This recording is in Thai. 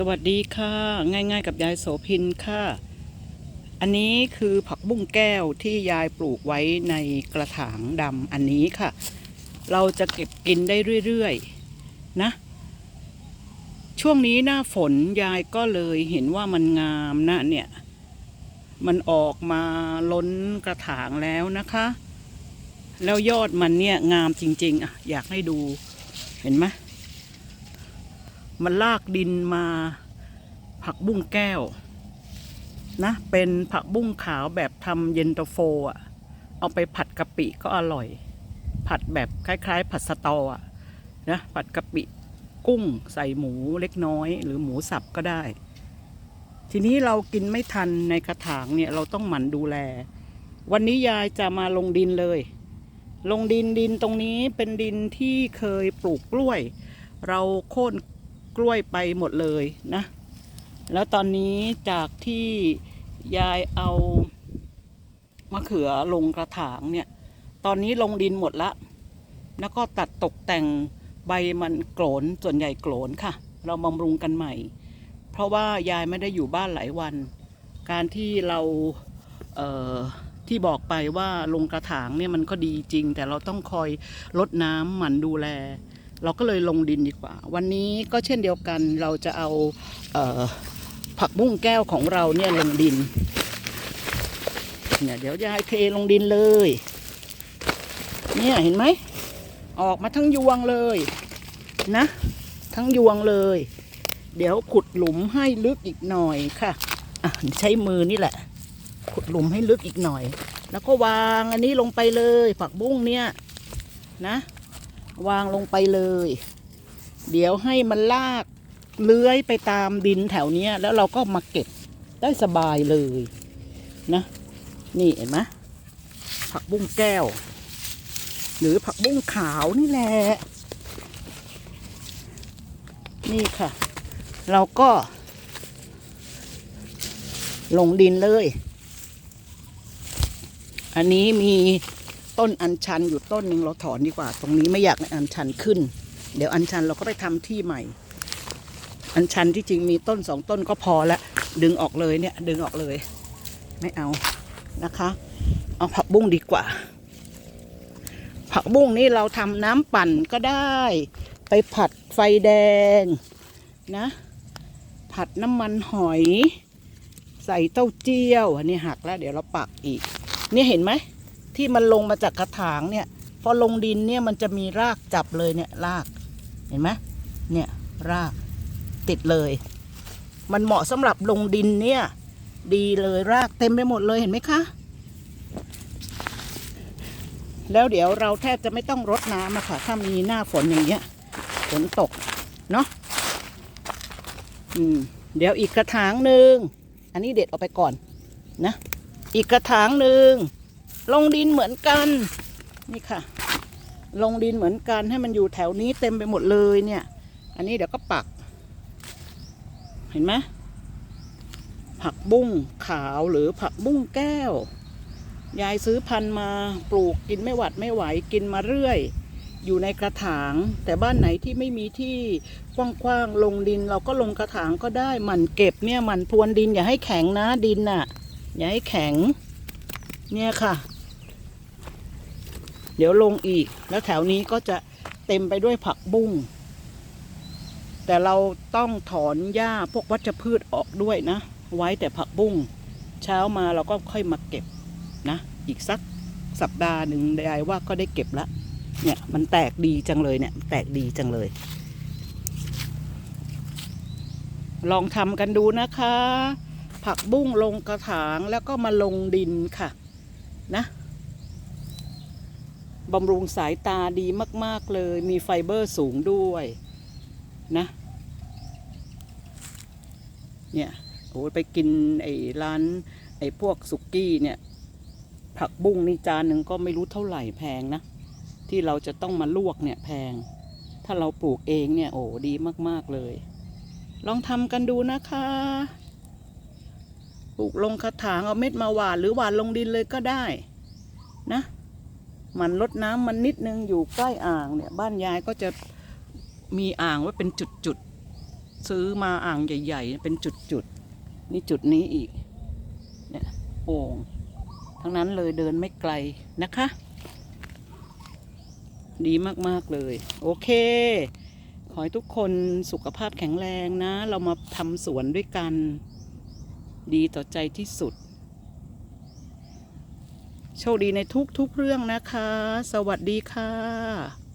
สวัสดีค่ะ ง่าย ๆ กับยายโสพินค่ะ อันนี้คือผักบุ้งแก้วที่ยายปลูกไว้ในกระถางดำอันนี้ค่ะ เราจะเก็บกินได้เรื่อยๆนะ ช่วงนี้หน้าฝนยายก็เลยเห็นว่ามันงามนะเนี่ย มันออกมาล้นกระถางแล้วนะคะ แล้วยอดมันเนี่ยงามจริง ๆอะอยากให้ดูเห็นไหม มันลากดินมาผักบุ้งแก้ว นะ เป็นผักบุ้งขาวแบบทำเย็นตาโฟอะ เอาไปผัดกะปิก็อร่อย ผัดแบบคล้าย ๆ ผัดสตออะนะผัดกะปิกุ้งใส่หมูเล็กน้อย หรือหมูสับก็ได้ ทีนี้เรากินไม่ทันในกระถางเนี่ยเราต้องหมั่นดูแล วันนี้ยายจะมาลงดินเลย ลงดินดินตรงนี้เป็นดินที่เคยปลูกกล้วย เราโค่น กล้วยไปหมดเลยนะ แล้วตอนนี้จากที่ยายเอามะเขือลงกระถางเนี่ย ตอนนี้ลงดินหมดละ แล้วก็ตัดตกแต่งใบมันโกรนส่วนใหญ่โกรนค่ะ เราบำรุงกันใหม่ เพราะว่ายายไม่ได้อยู่บ้านหลายวัน การที่เราเอ่อที่บอกไปว่าลงกระถางเนี่ยมันก็ดีจริง แต่เราต้องคอยลดน้ำหมั่นดูแล เราก็เลยลงดินดีกว่า วันนี้ก็เช่นเดียวกันเราจะเอาเออผักบุ้งแก้วของเราเนี่ยลงดินเนี่ยเดี๋ยวยายเทลงดินเลย เนี่ยเห็นไหม ออกมาทั้งยวงเลยนะ ทั้งยวงเลย เดี๋ยวขุดหลุมให้ลึกอีกหน่อยค่ะอะใช้มือนี่แหละ ขุดหลุมให้ลึกอีกหน่อย แล้วก็วางอันนี้ลงไปเลย ผักบุ้งเนี่ยนะ วางลงไปเลย เดี๋ยวให้มันลากเลื้อยไปตามดินแถวนี้แล้วเราก็มาเก็บได้สบายเลยนะ นี่เห็นไหมผักบุ้งแก้ว หรือผักบุ้งขาวนี่แหละ นี่ค่ะ เราก็ ลงดินเลย อันนี้มี ต้นอัญชันอยู่ต้นหนึ่งเราถอนดีกว่า ตรงนี้ไม่อยากให้อัญชันขึ้น เดี๋ยวอัญชันเราก็ไปทำที่ใหม่ อัญชันที่จริงมีต้นสองต้นก็พอละดึงออกเลยเนี่ย ดึงออกเลย ไม่เอานะคะ เอาผักบุ้งดีกว่า ผักบุ้งนี่เราทำน้ำปั่นก็ได้ ไปผัดไฟแดงนะ ผัดน้ำมันหอย ใส่เต้าเจี้ยวอันนี้หักแล้ว เดี๋ยวเราปักอีก เนี่ยเห็นไหม ที่มันลงมาจากกระถางเนี่ย พอลงดินเนี่ยมันจะมีรากจับเลยเนี่ยราก เห็นไหมเนี่ยรากติดเลย มันเหมาะสำหรับลงดินเนี่ย ดีเลยรากเต็มไปหมดเลยเห็นไหมคะ แล้วเดี๋ยวเราแทบจะไม่ต้องรดน้ำอะค่ะ ถ้ามีหน้าฝนอย่างเงี้ยฝนตกเนาะอืมเดี๋ยวอีกกระถางหนึ่ง อันนี้เด็ดออกไปก่อนนะ อีกกระถางหนึ่ง ลงดินเหมือนกัน นี่ค่ะ ลงดินเหมือนกันให้มันอยู่แถวนี้เต็มไปหมดเลยเนี่ย อันนี้เดี๋ยวก็ปัก เห็นไหมผักบุ้งขาวหรือผักบุ้งแก้ว ยายซื้อพันธุ์มาปลูกกินไม่หวัดไม่ไหวกินมาเรื่อย อยู่ในกระถาง แต่บ้านไหนที่ไม่มีที่กว้างๆลงดินเราก็ลงกระถางก็ได้มันเก็บเนี่ยมันพรวนดินอย่าให้แข็งนะดินน่ะ อย่าให้แข็ง เนี่ยค่ะ เดี๋ยวลงอีก แล้วแถวนี้ก็จะเต็มไปด้วยผักบุ้ง แต่เราต้องถอนหญ้าพวกวัชพืชออกด้วยนะ ไว้แต่ผักบุ้ง เช้ามาเราก็ค่อยมาเก็บนะ อีกสักสัปดาห์หนึ่งยายว่าก็ได้เก็บละ เนี่ยมันแตกดีจังเลยเนี่ย แตกดีจังเลย ลองทำกันดูนะคะ ผักบุ้งลงกระถางแล้วก็มาลงดินค่ะ นะบำรุงสายตาดีมาก ๆ เลย มีไฟเบอร์สูงด้วยนะ เนี่ยโอ้ไปกินไอ้ร้านไอ้พวกสุกี้เนี่ย ผักบุ้งนี่จานหนึ่งก็ไม่รู้เท่าไหร่แพงนะ ที่เราจะต้องมาลวกเนี่ยแพง ถ้าเราปลูกเองเนี่ย โอ้ดีมาก ๆ เลย ลองทำกันดูนะคะ ปลูกลงกระถางเอาเม็ดมาหว่านหรือหว่านลงดินเลยก็ได้นะมันลดน้ำมันนิดนึงอยู่ใกล้อ่างเนี่ยบ้านยายก็จะมีอ่างไว้เป็นจุดๆซื้อมาอ่างใหญ่ ๆ เป็นจุดๆนี่จุดนี้อีกเนี่ยโอ่งทั้งนั้นเลยเดินไม่ไกลนะคะ ดีมากๆเลย โอเค ขอให้ทุกคนสุขภาพแข็งแรงนะ เรามาทำสวนด้วยกัน ดีต่อใจที่สุด โชคดีในทุกๆเรื่องนะคะ สวัสดีค่ะ